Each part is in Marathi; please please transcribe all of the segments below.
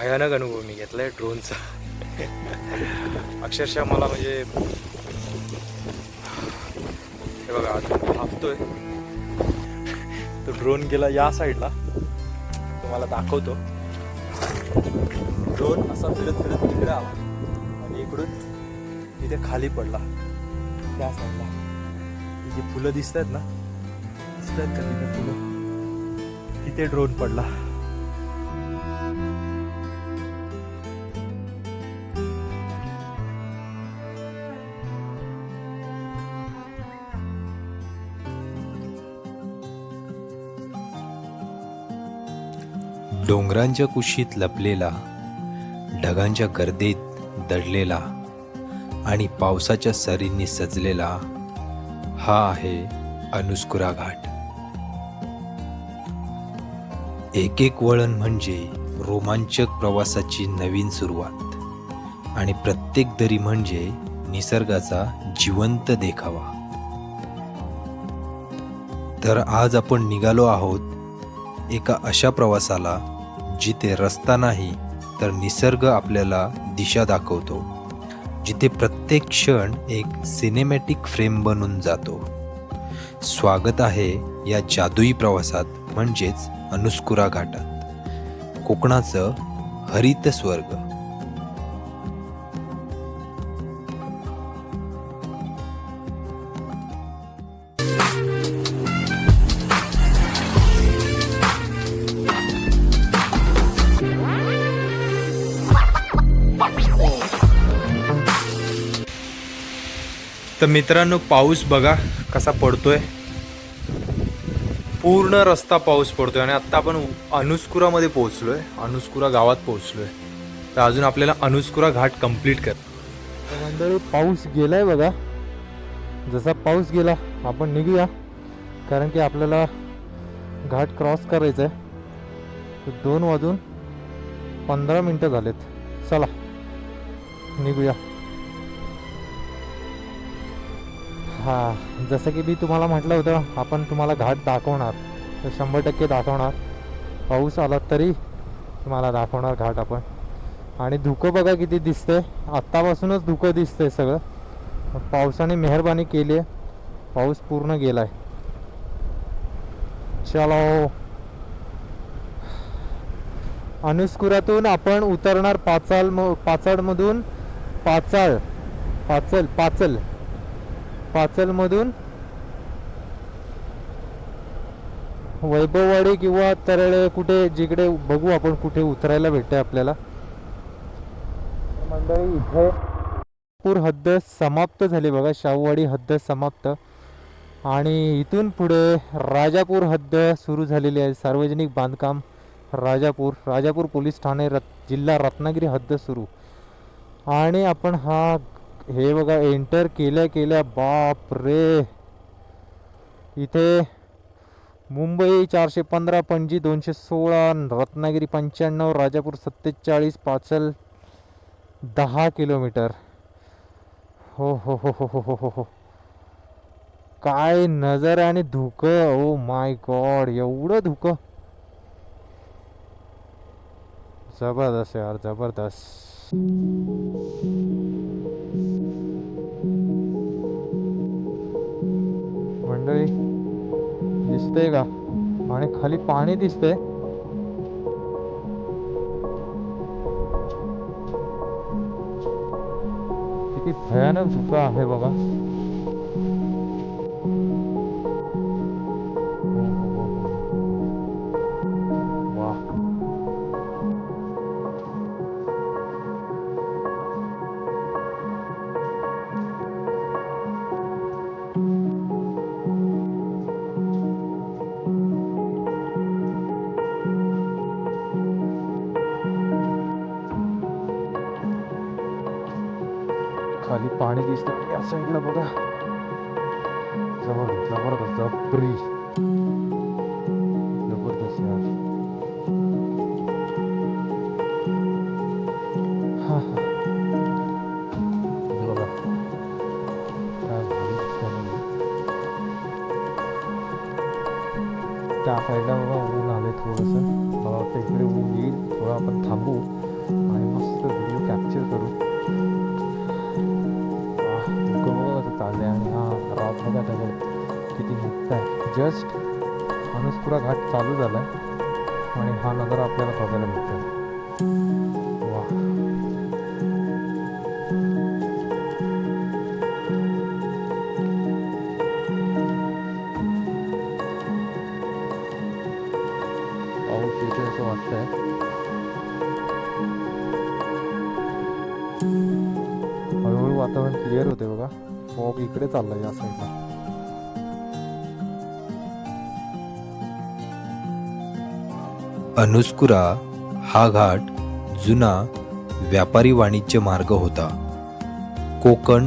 भयानक अनुभव मी घेतला आहे ड्रोनचा. अक्षरशः मला म्हणजे हे बघा अजून थांबतोय. तो ड्रोन गेला या साईडला. तुम्हाला दाखवतो. ड्रोन असा फिरत फिरत तिकडे आला. आणि इकडून इथे खाली पडला. त्या साईडला. ही जी फुलं दिसत आहेत ना दिसत आहेत का तिथे फुलं? तिथे ड्रोन पडला. डोंगरांच्या कुशीत लपलेला ढगांच्या गर्दीत दडलेला आणि पावसाच्या सरींनी सजलेला हा आहे अनुस्कुरा घाट. एक एक वळण म्हणजे रोमांचक प्रवासाची नवीन सुरुवात आणि प्रत्येक दरी म्हणजे निसर्गाचा जिवंत देखावा. तर आज आपण निघालो आहोत एका अशा प्रवासाला जिथे रस्ता नाही तर निसर्ग आपल्याला दिशा दाखवतो. जिथे प्रत्येक क्षण एक सिनेमॅटिक फ्रेम बनून जातो. स्वागत आहे या जादुई प्रवासात म्हणजेच अनुस्कुरा घाटात. कोकणाचं हरित स्वर्ग. तर मित्रांनो पाऊस बघा कसा पडतोय. पूर्ण रस्ता पाऊस पडतोय आणि आत्ता आपण अनुस्कुरामध्ये पोहोचलोय. अनुस्कुरा गावात पोहोचलोय. तर अजून आपल्याला अनुस्कुरा घाट कंप्लीट कर. मंडळी पाऊस गेलाय बघा. जसा पाऊस गेला आपण निघूया. कारण की आपल्याला घाट क्रॉस करायचं आहे तर दोन वाजून पंधरा मिनटं झालेत. चला निघूया. हां जसं की मी तुम्हाला म्हटलं होतं आपण तुम्हाला घाट दाखवणार. तर शंभर टक्के दाखवणार. पाऊस आला तरी तुम्हाला दाखवणार घाट आपण. आणि धुकं बघा किती दिसतंय. आत्तापासूनच धुकं दिसतंय सगळं. पावसाने मेहरबानी केली आहे. पाऊस पूर्ण गेलाय. चलो हो. अनुस्कुरातून आपण उतरणार पाचाल म पाचाडमधून पाचाळ. पाचल पाचल. पाचलमधून वैभववाडी किंवा तरळे कुठे जिकडे बघू आपण कुठे उतरायला भेटते आपल्याला. मंडळी इथे पूर हद्द समाप्त झाली बघा. शाहूवाडी हद्द समाप्त. आणि इथून पुढे राजापूर हद्द सुरू झालेली आहे. सार्वजनिक बांधकाम राजापूर राजापूर पोलीस ठाणे रत जिल्हा रत्नागिरी हद्द सुरू. आणि आपण हा हे बघा एंटर केल्या केल्या बाप रे इथे मुंबई चारशे पंधरा पणजी दोनशे सोळा रत्नागिरी पंच्याण्णव राजापूर सत्तेचाळीस पाचल दहा किलोमीटर. हो हो हो हो हो हो हो. हो. काय नजर आणि धुकं ओ माय गॉड एवढं धुकं. जबरदस्त यार जबरदस्त. मंडळी दिसते का? आणि खाली पाणी दिसतंय. किती भयानक धुका आहे बघा. हो, हो. त्या साईडला बघा ऊन आले थोडंसं. मला वाटतं इकडे ऊन येईल. थोडं आपण थांबू आणि मस्त व्हिडिओ कॅप्चर करू. बघा आणि हा रात बघा किती मोठा आहे जस्ट अनुस्पुरा घाट चालू झालाय आणि हा नजर आपल्याला बघायला भेटतो वातावरण क्लिअर होते बघा. फॉग इकडे चाललाय या साईडला अनुस्कुरा हा घाट जुना व्यापारी वाणिज्य मार्ग होता. कोकण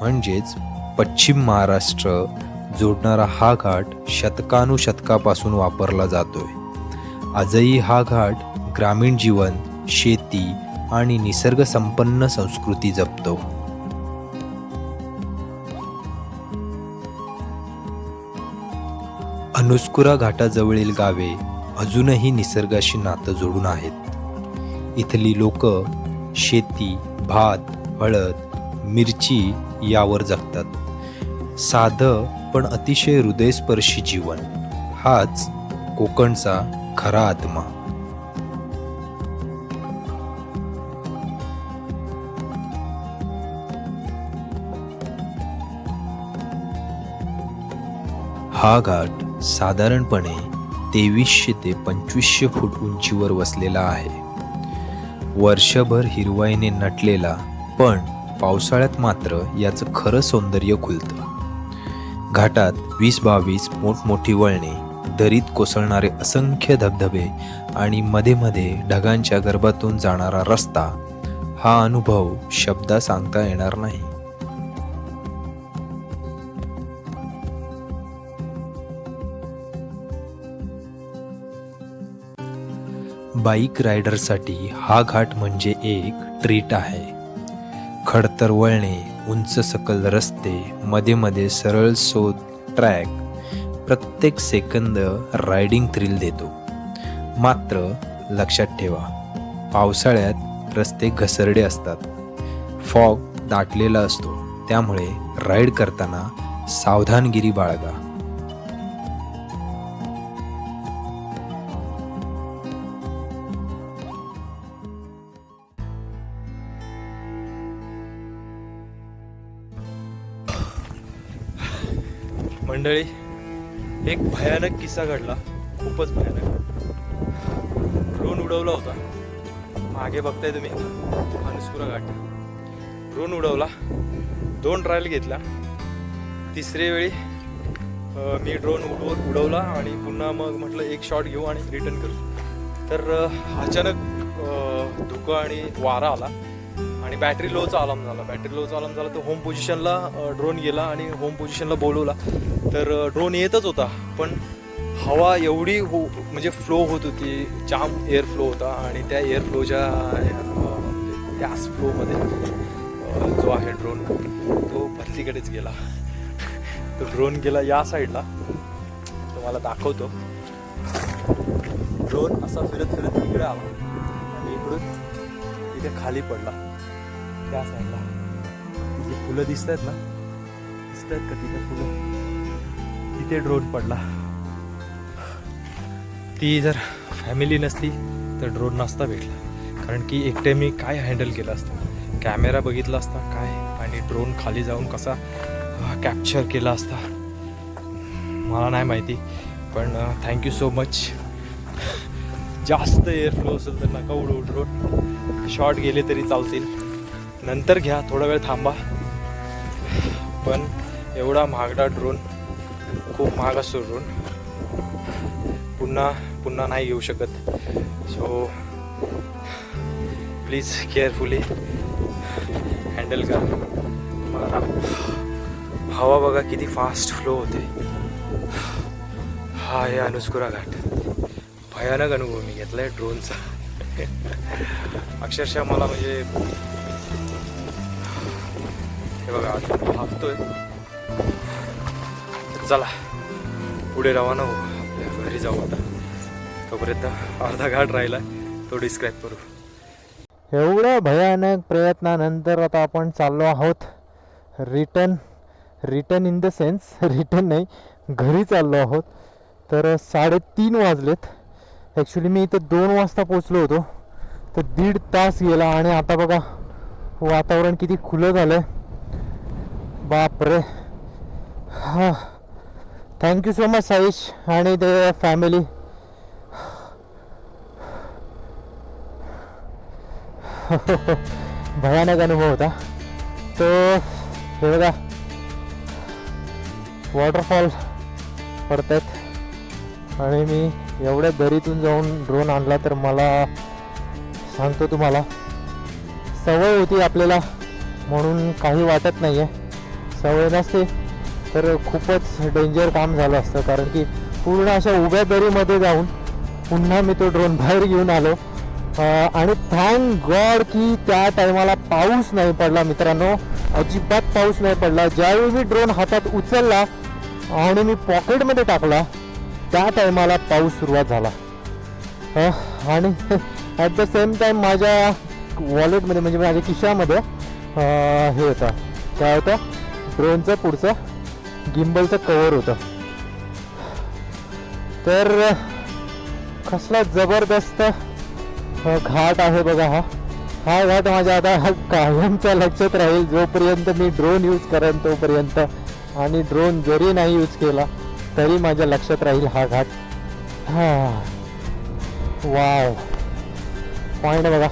म्हणजेच पश्चिम महाराष्ट्र जोडणारा हा घाट शतकानुशतकापासून वापरला जातोय. आजही हा घाट ग्रामीण जीवन शेती आणि निसर्गसंपन्न संस्कृती जपतो. अनुस्कुरा घाटाजवळील गावे अजूनही निसर्गाशी नातं जोडून आहेत. इथली लोक शेती भात हळद मिरची यावर जगतात. साधं पण अतिशय हृदयस्पर्शी जीवन. हाच कोकणचा खरा आत्मा. हा घाट साधारणपणे तेवीसशे ते पंचवीसशे फूट उंचीवर वसलेला आहे. वर्षभर हिरवाईने नटलेला पण पावसाळ्यात मात्र याचं खरं सौंदर्य खुलतं. घाटात वीस बावीस मोठमोठी वळणे दरीत कोसळणारे असंख्य धबधबे आणि मध्ये मध्ये ढगांच्या गर्भातून जाणारा रस्ता हा अनुभव शब्दा सांगता येणार नाही. बाईक रायडरसाठी हा घाट म्हणजे एक ट्रीट आहे. खडतर वळणे उंच सकल रस्ते मध्ये मध्ये सरळ सोद ट्रॅक प्रत्येक सेकंद रायडिंग थ्रिल देतो. मात्र लक्षात ठेवा पावसाळ्यात रस्ते घसरडे असतात. फॉग दाटलेला असतो त्यामुळे राईड करताना सावधानगिरी बाळगा. मंडळी एक भयानक किस्सा घडला. खूपच भयानक. ड्रोन उडवला होता. मागे बघताय तुम्ही. मानसपुरा घाट ड्रोन उडवला. दोन ट्रायल घेतला तिसरे वेळी मी ड्रोन उडव उडवला आणि पुन्हा मग म्हटलं एक शॉट घेऊ आणि रिटर्न करू. तर अचानक धुकं आणि वारा आला. आणि बॅटरी लोचा अलार्म झाला. बॅटरी लोचा अलार्म झाला तर होम पोझिशनला ड्रोन गेला आणि होम पोझिशनला बोलवला. तर ड्रोन येतच होता पण हवा एवढी हो म्हणजे फ्लो होत होती जाम एअर फ्लो होता आणि त्या एअर फ्लोच्या त्याच फ्लोमध्ये जो आहे ड्रोन तो भरतीकडेच गेला. तो ड्रोन गेला या साईडला तुम्हाला दाखवतो. ड्रोन असा फिरत फिरत इकडे आला आणि इकडून इथे खाली पडला. त्या साईडला तिथे फुलं दिसत आहेत ना? दिसत आहेत का तिथे फुलं। तिथे ड्रोन पडला। ती जर फॅमिली नसती तर ड्रोन नसता भेटला कारण की एकटे मी काय हँडल केलं असतं? कॅमेरा बघितला असता काय? आणि ड्रोन खाली जाऊन कसा कॅप्चर केला असता? मला नाही माहिती पण थँक्यू सो मच जास्त एअर फ्लो असेल तर नका उडवू ड्रोन शॉर्ट गेले तरी चालतील. नंतर घ्या थोडा वेळ थांबा. पण एवढा महागडा ड्रोन खूप महाग असतो ड्रोन पुन्हा पुन्हा नाही येऊ शकत. सो प्लीज केअरफुली हँडल करा. मला हवा बघा किती फास्ट फ्लो होते. हा आहे अनुस्कुरा घाट. भयानक अनुभव मी घेतला आहे ड्रोनचा अक्षरशः मला म्हणजे हे बघा भागतोय. चला पुढे रवाना हो आपल्या घरी जाऊ आता. तोपर्यंत अर्धा घाट राहिला तो डिस्क्राईब करू. एवढ्या भयानक प्रयत्नानंतर आता आपण चाललो आहोत. Return return in the sense return नाही घरी चाललो आहोत. तर साडेतीन वाजलेत. ॲक्च्युली मी इथं दोन वाजता पोचलो होतो. तर दीड तास गेला आणि आता बघा वातावरण किती खुलं झालं आहे बापरे. हां. थँक्यू सो मच साईश आणि ते फॅमिली भयानक अनुभव होता. तो हे बघा. वॉटरफॉल पडतात आणि मी एवढ्या दरीतून जाऊन ड्रोन आणला तर मला सांगतो तुम्हाला. सवय होती आपल्याला म्हणून काही वाटत नाही आहे सवय नसते तर खूपच डेंजर काम झालं असतं. कारण की पूर्ण अशा उभ्या दरीमध्ये जाऊन पुन्हा मी तो ड्रोन बाहेर घेऊन आलो. आणि थँक गॉड की त्या टायमाला पाऊस नाही पडला मित्रांनो. अजिबात पाऊस नाही पडला. ज्यावेळी मी ड्रोन हातात उचलला आणि मी पॉकेटमध्ये टाकला त्या टायमाला पाऊस सुरुवात झाला. आणि ॲट द सेम टाईम माझ्या वॉलेटमध्ये म्हणजे माझ्या खिशामध्ये हे होतं. काय होतं? ड्रोनचं पुढचं गिंबलचं कवर होतं. तर कसला जबरदस्त घाट आहे बघा हा. हा घाट माझ्या आता हा कायमच्या लक्षात राहील जोपर्यंत मी ड्रोन यूज करेन तोपर्यंत. आणि ड्रोन जरी नाही यूज केला तरी माझ्या लक्षात राहील हा घाट. हा. वाव पॉईंट बघा.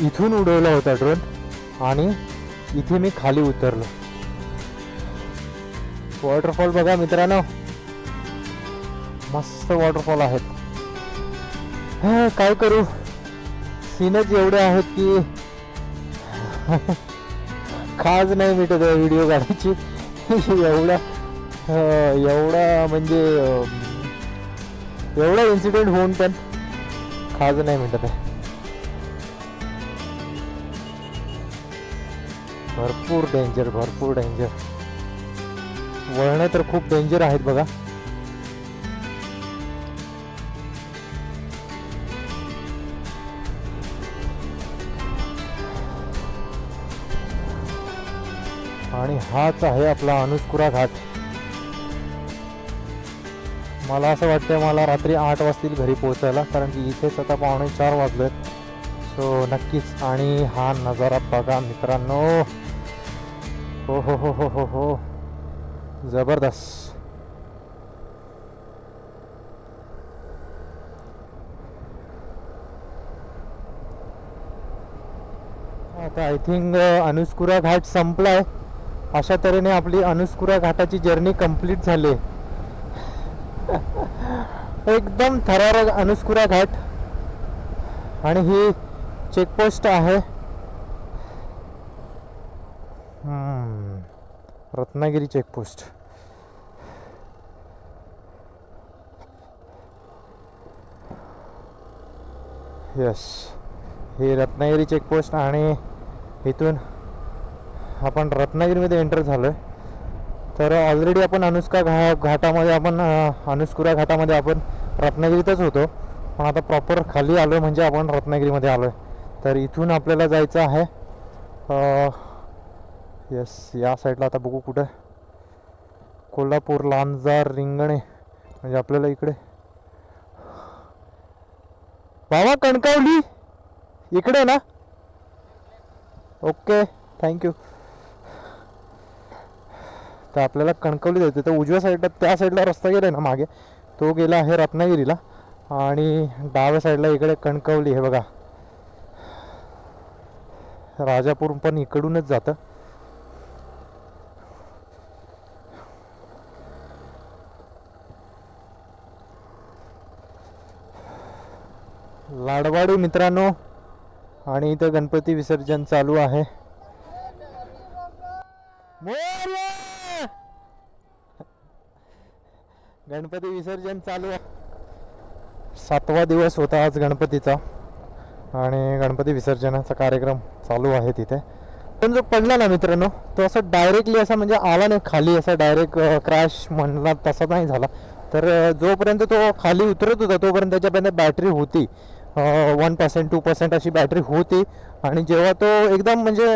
इथून उडवला होता ड्रोन आणि इथे मी खाली उतरलो. वॉटरफॉल बघा मित्रांनो. मस्त वॉटरफॉल आहेत. काय करू? सीनच एवढे आहेत की खाज नाही मिटत आहे व्हिडिओ काढायची. एवढा एवढा म्हणजे एवढा इन्सिडेंट होऊन पण खाज नाही मिटत आहे. भरपूर डेंजर भरपूर डेंजर वळणं तर खूप डेंजर आहेत बघा. आणि हाच आहे आपला अनुस्कुरा घाट. मला असं वाटतं मला रात्री आठ वाजतील घरी पोहोचायला कारण की इथेच आता पावणे चार वाजलेत. सो नक्कीच. आणि हा नजारा बघा मित्रांनो. हो हो हो हो हो हो. जबरदस्त. आता आय थिंक uh, अनुस्कुरा घाट संपलाय. अशा तऱ्हेने आपली अनुस्कुरा घाटाची जर्नी कंप्लीट झाली. एकदम थरारक अनुस्कुरा घाट. आणि ही चेकपोस्ट आहे. रत्नागिरी चेकपोस्ट यस हे रत्नागिरी चेकपोस्ट आणि इथून आपण रत्नागिरीमध्ये एंटर झालो आहे तर ऑलरेडी आपण अनुष्का घा घाटामध्ये आपण अनुष्कुरा अनुस्कुरा घाटामध्ये आपण रत्नागिरीतच होतो. पण आता प्रॉपर खाली आलो म्हणजे आपण रत्नागिरीमध्ये आलो आहे तर इथून आपल्याला जायचं आहे यस या साईडला आता बघू कुठं. कोल्हापूर लांजार रिंगणे म्हणजे आपल्याला इकडे. बाबा कणकवली. इकडे ना. ओके थँक्यू तर आपल्याला कणकवली जायचं तर उजव्या साईडला त्या साईडला रस्ता गेला ना मागे. तो गेला आहे रत्नागिरीला. आणि डाव्या साईडला इकडे कणकवली हे बघा. राजापूर पण इकडूनच जातं. आडवाडी मित्रांनो आणि इथं गणपती विसर्जन चालू आहे. गणपती विसर्जन चालू आहे. सातवा दिवस होता आज गणपतीचा आणि गणपती विसर्जनाचा कार्यक्रम चालू आहे तिथे. पण जो पडला ना मित्रांनो तो असं डायरेक्टली असा म्हणजे आला नाही खाली असा डायरेक्ट क्रॅश म्हणला तसा नाही झाला. तर जोपर्यंत तो खाली उतरत होता तोपर्यंत त्याच्यापर्यंत बॅटरी होती. वन पर्सेंट टू पर्सेंट अशी बॅटरी होती. आणि जेव्हा तो एकदम म्हणजे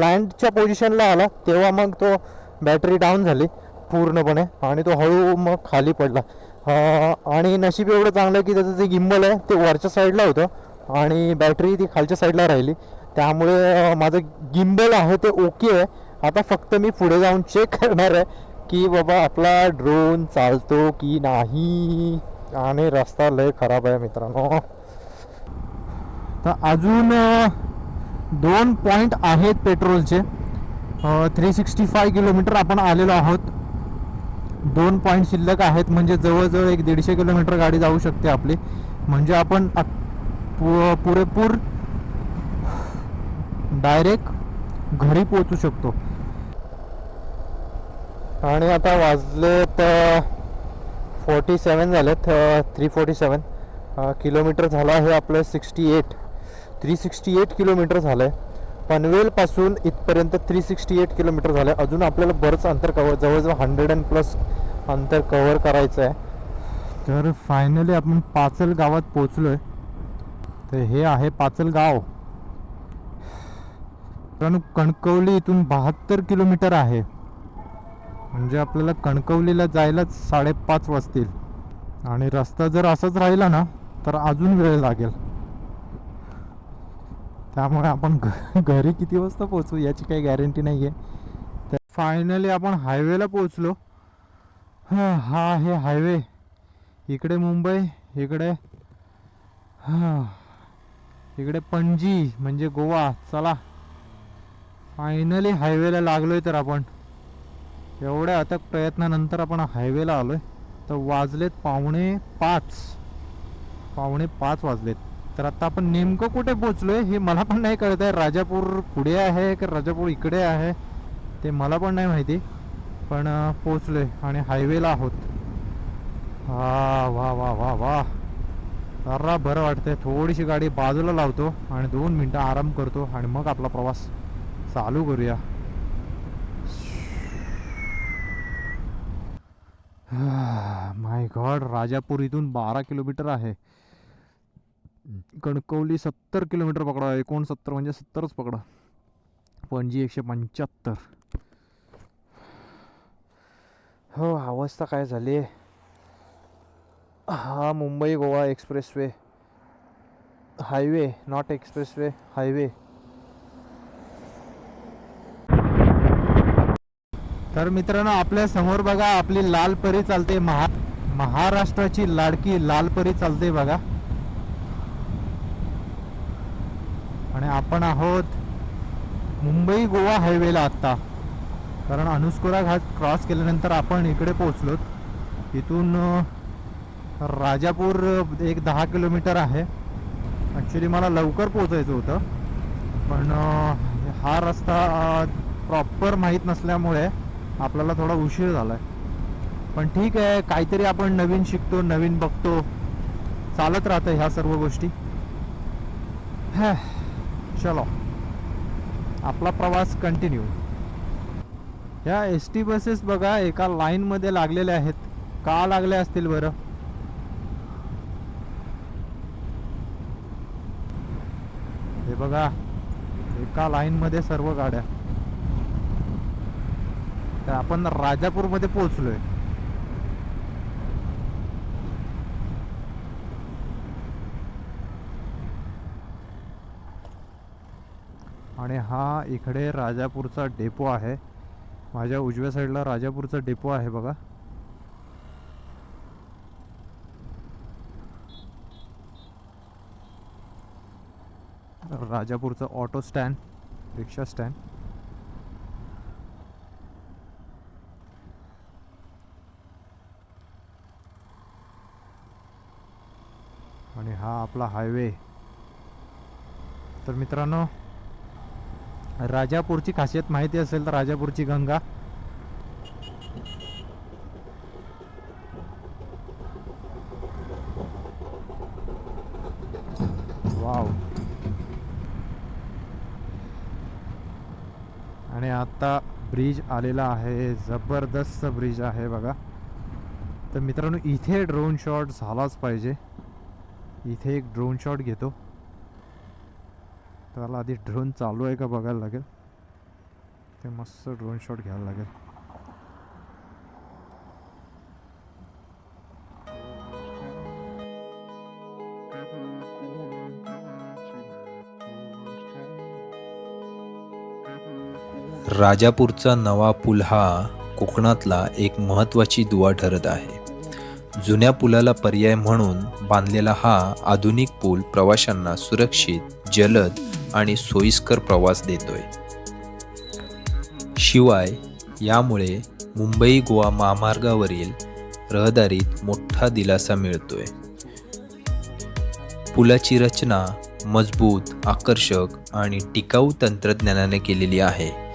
लँडच्या पोझिशनला आला तेव्हा मग तो बॅटरी डाऊन झाली पूर्णपणे. आणि तो हळू मग खाली पडला. आणि नशीब एवढं चांगलं की त्याचं जे गिंबल आहे ते वरच्या साईडला होतं. आणि बॅटरी ती खालच्या साईडला राहिली. त्यामुळे माझं गिंबल आहे ते ओके आहे. आता फक्त मी पुढे जाऊन चेक करणार आहे की बाबा आपला ड्रोन चालतो की नाही. आणि रस्ता लय खराब आहे मित्रांनो. तर अजून दोन पॉईंट आहेत पेट्रोलचे. थ्री सिक्स्टी फाय किलोमीटर आपण आलेलो आहोत. दोन पॉईंट शिल्लक आहेत म्हणजे जवळजवळ एक दीडशे किलोमीटर गाडी जाऊ शकते आपली. म्हणजे आपण पु- पुरेपूर डायरेक्ट घरी पोचू शकतो. आणि आता वाजले तर फोर्टी सेवन झालेत थ्री फोर्टी सेवन किलोमीटर झालं आहे आपलं sixty eight three sixty eight kilometre झालं आहे पनवेलपासून इथपर्यंत थ्री सिक्स्टी एट किलोमीटर झालं आहे अजून आपल्याला बरंच अंतर कवर जवळजवळ हंड्रेड अँड प्लस अंतर कवर करायचं आहे. तर फायनली आपण पाचल गावात पोचलो आहे तर हे आहे पाचल गाव. कारण कणकवली इथून बहात्तर किलोमीटर आहे. म्हणजे आपल्याला कणकवलीला जायलाच साडेपाच वाजतील. आणि रस्ता जर असाच राहिला ना तर अजून वेळ लागेल. त्यामुळे आपण घ घरी किती वाजता पोहोचू याची काही गॅरंटी नाही आहे तर फायनली आपण हायवेला पोहोचलो. हा हा आहे हायवे इकडे मुंबई इकडे हां इकडे पणजी म्हणजे गोवा. चला. फायनली हायवेला लागलोय तर आपण. एवढ्या अथक प्रयत्नानंतर आपण हायवेला आलोय. तर वाजलेत पावणे पाच. पावणे पाच वाजलेत. तर आता आपण नेमकं कुठे पोचलोय हे मला पण नाही कळत आहे. राजापूर पुढे आहे की राजापूर इकडे आहे? ते मला पण नाही माहिती. पण पोचलो पोचलोय आणि हायवेला आहोत. हा वा वा वा वा. जरा बरं वाटतंय. थोडीशी गाडी बाजूला लावतो आणि दोन मिनटं आराम करतो आणि मग आपला प्रवास चालू करूया. माय गॉड राजापूर इथून बारा किलोमीटर आहे. कणकवली सत्तर किलोमीटर पकडा एकोणसत्तर म्हणजे सत्तरच पकडा. पणजी एकशे पंच्याहत्तर. हो अवस्था काय झाली? आहे हा Mumbai Goa expressway. Highway not expressway highway. तर मित्रांनो आपल्यासमोर बघा आपली लाल परी चालते महा महाराष्ट्राची लाडकी लाल परी चालते बघा. आणि आपण आहोत मुंबई गोवा हायवेला आत्ता कारण अनुस्कुरा घाट क्रॉस केल्यानंतर आपण इकडे पोचलोत इथून राजापूर एक दहा किलोमीटर आहे. ॲक्च्युली मला लवकर पोचायचं होतं. पण हा रस्ता प्रॉपर माहीत नसल्यामुळे आपल्याला थोडा उशीर झाला आहे पण ठीक आहे काहीतरी आपण नवीन शिकतो नवीन बघतो. चालत राहतं ह्या सर्व गोष्टी. हा, चलो। आपला प्रवास कंटिन्यू ह्या एस टी बसेस बघा एका लाईनमध्ये लागलेल्या आहेत. का लागल्या असतील बरं? हे बघा एका लाईनमध्ये सर्व गाड्या. तर आपण राजापूरमध्ये पोहोचलोय. आणि हा इकडे राजापूरचा डेपो आहे. माझ्या उजव्या साईडला राजापूरचा डेपो आहे बघा. राजापूरचं ऑटो स्टँड रिक्षा स्टँड. आणि हा आपला हायवे. तर मित्रांनो राजापूरची खासियत माहिती असेल तर राजापूरची गंगा. वाव. आणि आता ब्रिज आलेला आहे जबरदस्त ब्रिज आहे बघा. तर मित्रांनो इथे ड्रोन शॉट झालाच पाहिजे. इथे एक ड्रोन शॉट घेतो. त्याला आधी ड्रोन चालू आहे का बघायला लागेल. ते मस्त ड्रोन शॉट घ्यायला लागेल. राजापूरचा नवा पूल हा कोकणातला एक महत्त्वाची दुवा ठरत आहे. जुन्या पुलाला पर्याय म्हणून बांधलेला हा आधुनिक पूल प्रवाशांना सुरक्षित जलद आणि सोयीस्कर प्रवास देतोय. शिवाय यामुळे मुंबई गोवा महामार्गावरील रहदारीत मोठा दिलासा मिळतोय. पुलाची रचना मजबूत आकर्षक आणि टिकाऊ तंत्रज्ञानाने केलेली आहे.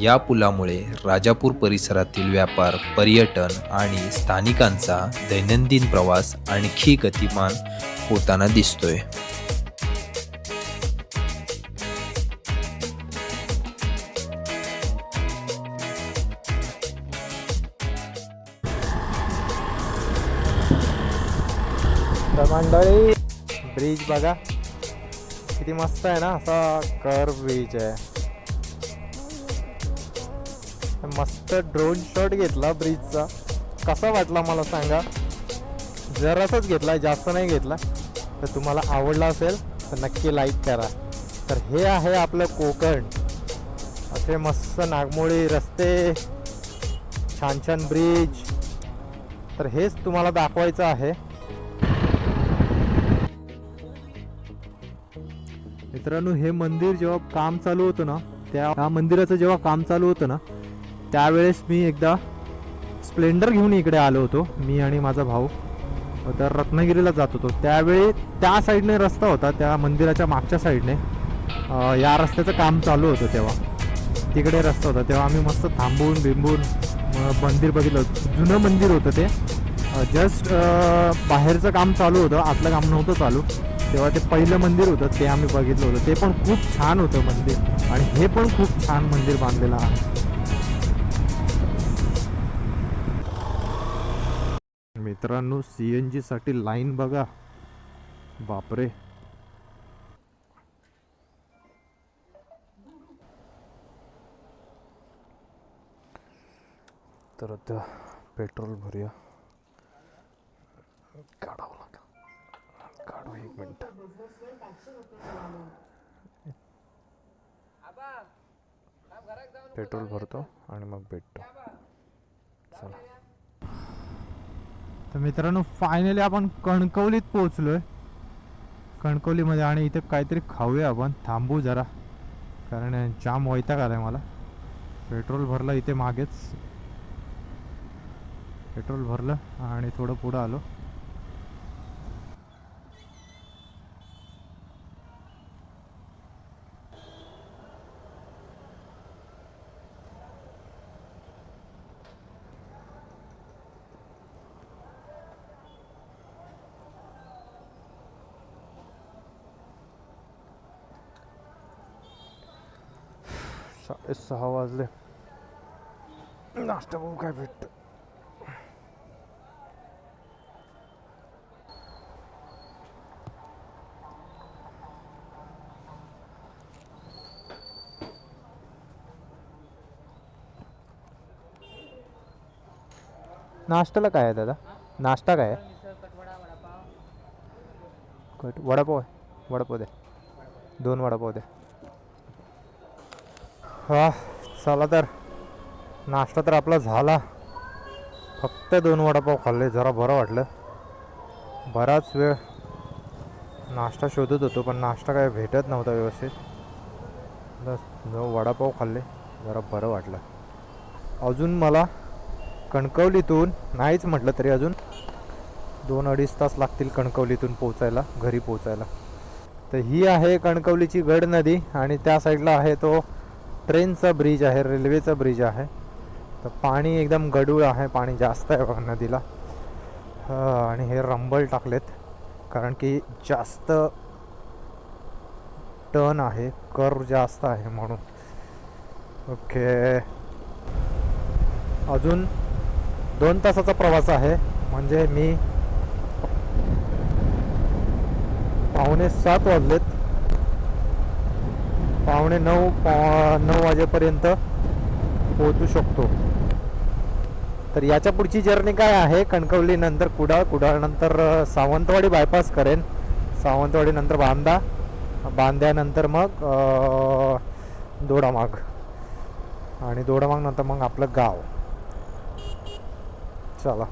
या पुलामुळे राजापूर परिसरातील व्यापार पर्यटन आणि स्थानिकांचा दैनंदिन प्रवास आणखी गतिमान होताना दिसतोय. मंडळी ब्रिज बघा. किती मस्त आहे ना असा कर ब्रिज आहे. मस्त ड्रोन शॉट घेतला ब्रिजचा कसा वाटला मला सांगा? जरासाच घेतला जास्त नाही घेतला. तर तुम्हाला आवडला असेल तर नक्की लाईक करा. तर हे आहे आपलं कोकण. असे मस्त नागमोळी रस्ते. छान छान ब्रिज तर हेच तुम्हाला दाखवायचं आहे. मित्रांनो हे मंदिर जेव्हा काम चालू होतं ना त्या मंदिराचं जेव्हा काम चालू होतं ना त्यावेळेस मी एकदा स्प्लेंडर घेऊन इकडे आलो होतो मी आणि माझा भाऊ. तर रत्नागिरीला जात होतो. त्यावेळी त्या साईडने रस्ता होता त्या मंदिराच्या मागच्या साईडने. या रस्त्याचं काम चालू होतं तेव्हा. तिकडे रस्ता होता. तेव्हा आम्ही मस्त थांबून बिंबून मंदिर बघितलं. होतं जुनं मंदिर होतं ते. जस्ट बाहेरचं काम चालू होतं. आतलं काम नव्हतं चालू. तेव्हा ते पहिलं मंदिर होतं ते आम्ही बघितलं होतं. ते पण खूप छान होतं मंदिर. आणि हे पण खूप छान मंदिर बांधलेलं आहे. मित्रांनो सी एनसाठी लाईन बघा. बापरे. तर आता पेट्रोल भरूया. काढावं काढू एक मिनिट. पेट्रोल भरतो आणि मग भेटतो. चला. तर मित्रांनो फायनली आपण कणकवलीत पोहोचलोय. कणकवलीमध्ये आणि इथे काहीतरी खाऊया आपण. थांबू जरा कारण जाम वैताग आलाय मला. पेट्रोल भरलं इथे मागेच. पेट्रोल भरलं आणि थोडं पुढं आलो. साडेसहा वाजले नाश्ता बघू काय भेटतं नाश्त्याला काय आहे दादा? नाश्ता काय आहे? कट वडापाव आहे? वडापाव दे. दोन वडापाव दे. हा चला तर. नाश्ता तर आपला झाला. फक्त दोन वडापाव खाल्ले जरा बरं वाटलं. बराच वेळ नाश्ता शोधत होतो पण नाश्ता काय भेटत नव्हता व्यवस्थित. बस वडापाव खाल्ले जरा बरं वाटलं. अजून मला कणकवलीतून नाहीच म्हटलं तरी अजून दोन अडीच तास लागतील कणकवलीतून पोचायला घरी पोचायला तर ही आहे कणकवलीची गड नदी आणि त्या साईडला आहे तो ट्रेनचा ब्रिज आहे रेल्वेचा ब्रिज आहे. तर पाणी एकदम गडूळ आहे पाणी जास्त आहे बघा नदीला. आणि हे रंबल टाकलेत. कारण की जास्त टर्न आहे कर जास्त आहे म्हणून. ओके. अजून दोन तासाचा प्रवास आहे. म्हणजे मी पावणे सात वाजलेत. पावणे नऊ पा नऊ वाजेपर्यंत पोहोचू शकतो. तर याच्या पुढची जर्नी काय आहे? कणकवलीनंतर कुडाळ कुडाळनंतर सावंतवाडी बायपास करेन. सावंतवाडीनंतर बांदा बांद्यानंतर मग दोडामाग आणि दोडामागनंतर मग आपलं गाव. चला.